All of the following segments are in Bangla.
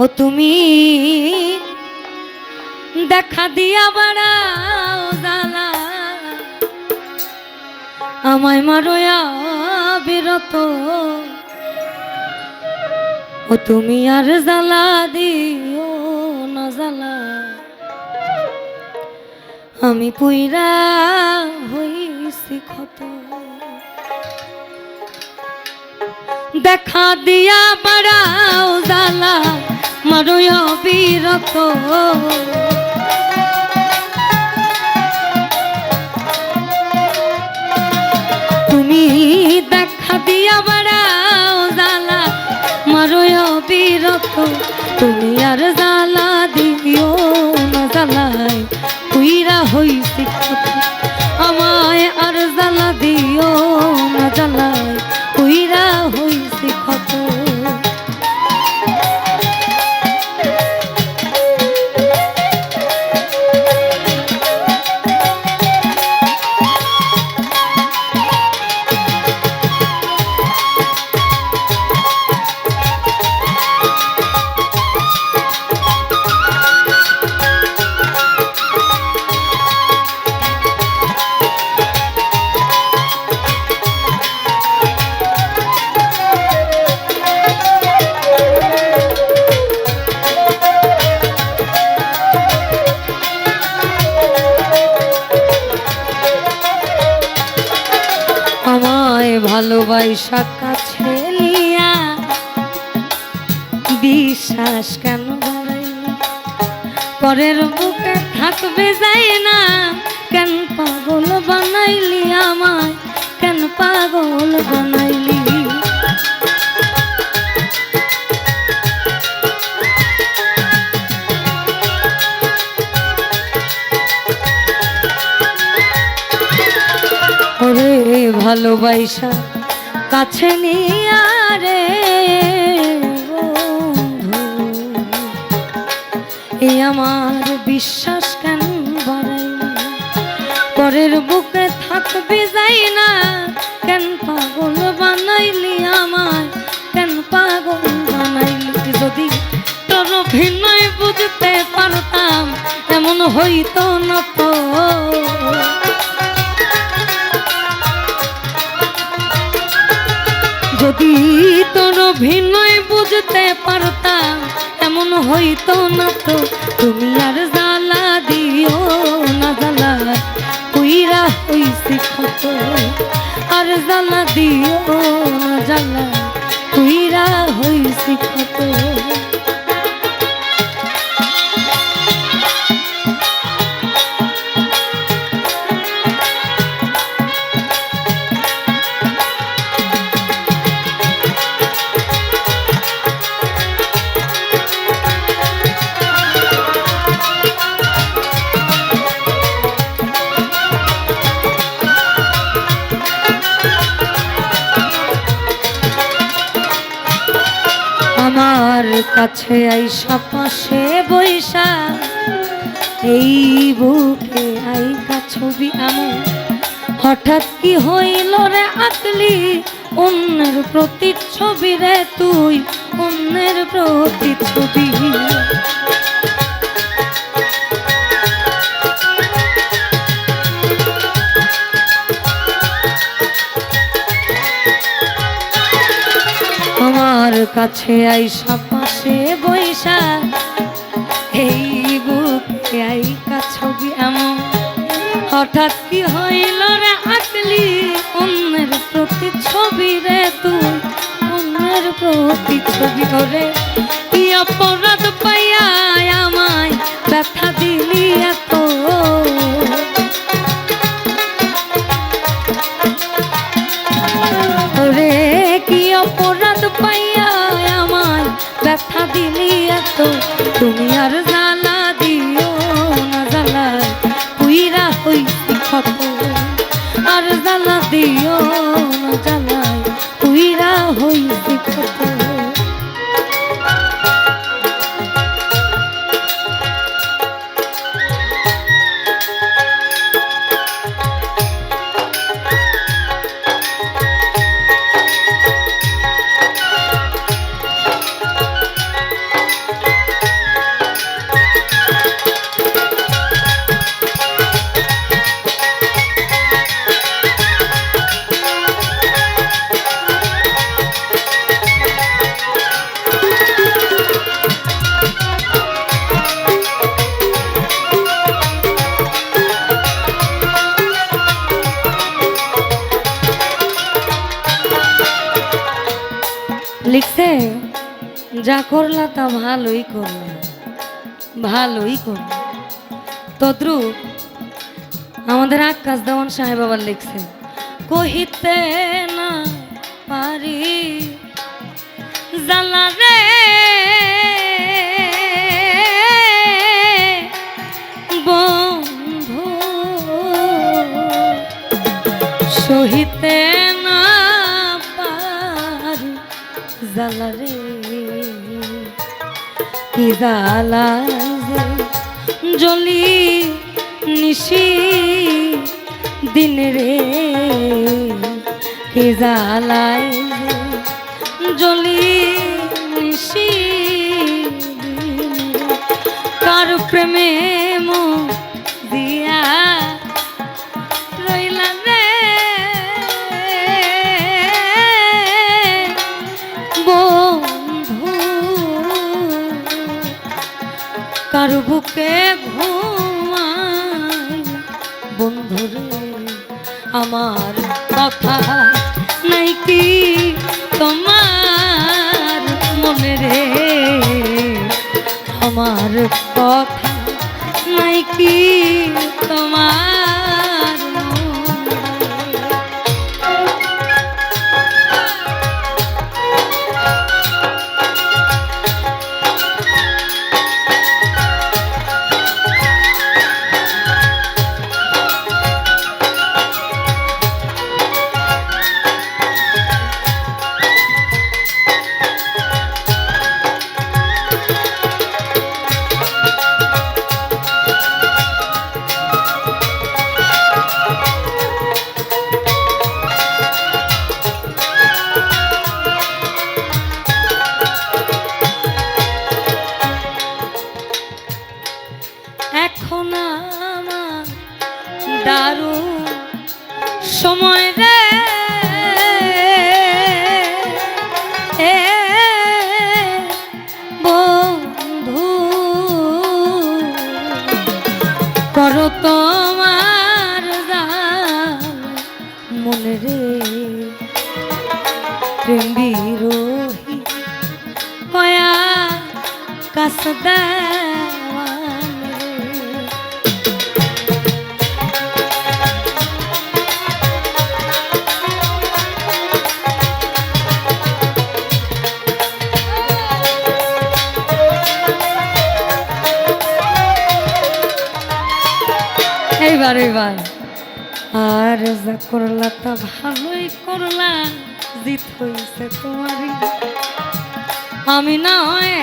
ও তুমি দেখা দিয়া বাড়াও জালা। আমায় মারয়া বিরত। ও তুমি আর জ্বালা দিও না জ্বালা আমি পুইরা হইছি ক্ষত। দেখা দিয়া বাড়াও জ্বালা মারয় বিরত তুমি দেখা দিয়া বাড়াও জালা মারো বিরত তুমি আর ভালোবাসা কাছে নিয়া বিশ্বাস কেন পরের বুকে থাকবে যাই না, কেন পাগল বানাইলি আমায়, কেন পাগল বানাইলি? ভালোবাসা কাছে নিয়ে রে বন্ধু। এই আমার বিশ্বাস কেন বাড়াই পরের বুকে থাকবি যাই না? কেন পাগল বানাইলি আমার কেন পাগল বানাইলি? যদি তোর ভিন্নই বুঝতে পারতাম, এমন হইতো না ভিন্নই বুঝতে পারতাম এমন হইতো না তো। কাছে আইসা পাশে বৈশা, এই বুকে আইকা ছবি আমার হঠাৎ কি হইল রে আকলি, অন্যের প্রতিচ্ছবি রে তুই, অন্যের প্রতিচ্ছবি। আমার কাছে আইসা পাশে বৈশা এই বুকে আইকা ছবি এমন। হঠাৎ কি হইল রে আকলি? অন্যের প্রতি ছবি রে তুই। অন্যের প্রতি ছবি করে কি অপরাধ পাইয়া আমায় ব্যথা দিলি এত যা করলা তা ভালোই করলা ভালোই করলা। তদ্রুপ আমাদের আকাশ দেওয়ান সাহেব আবার লিখছে, কহিতে না পারি, জালা রে কি যে জলি নিশি দিন রে কি জালায় জলি নিশি কার প্রেমে কার বুকে ঘুমাই বন্ধুরে আমার কথা নাই কি তোমার মনে রে? আমার কথা নাই কি তোমার এখন আমার দারুণ সময় রে। বন্ধু করো তোমার মনে রে। প্রেম বিরোহী কয়া এইবার এইবার আর যা করলা তা ভালোই করলা জিত হইছে তোমারই। আমি না হয়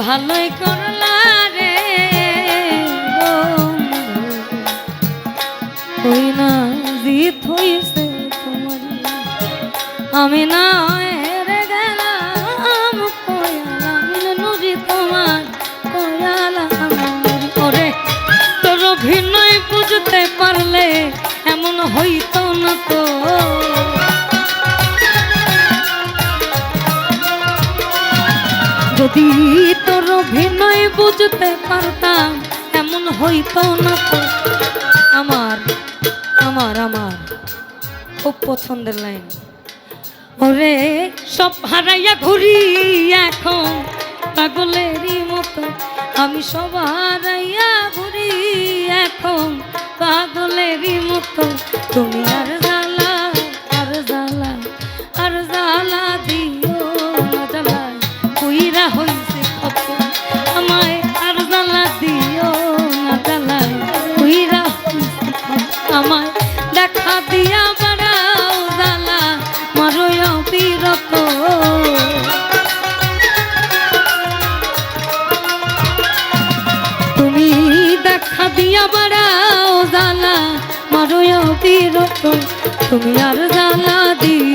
ভালোই করলা রে। ওই না জিত হইছে তোমার। আমি না নুরি তোমার ওরে, তোর বুঝতে পারলে এমন হইতো না তো। যদি তোর অভিনয় বুঝতে পারতাম, এমন হইতো না তো। আমার আমার আমার, খুব পছন্দের লাইন। ওরে সব হারাইয়া ঘুরি এখন, পাগলেরই মতো। আমি সব হারাইয়া ঘুরি এখন, পাগলেরই মতো। তুমি আর তুমি আর জ্বালা দিও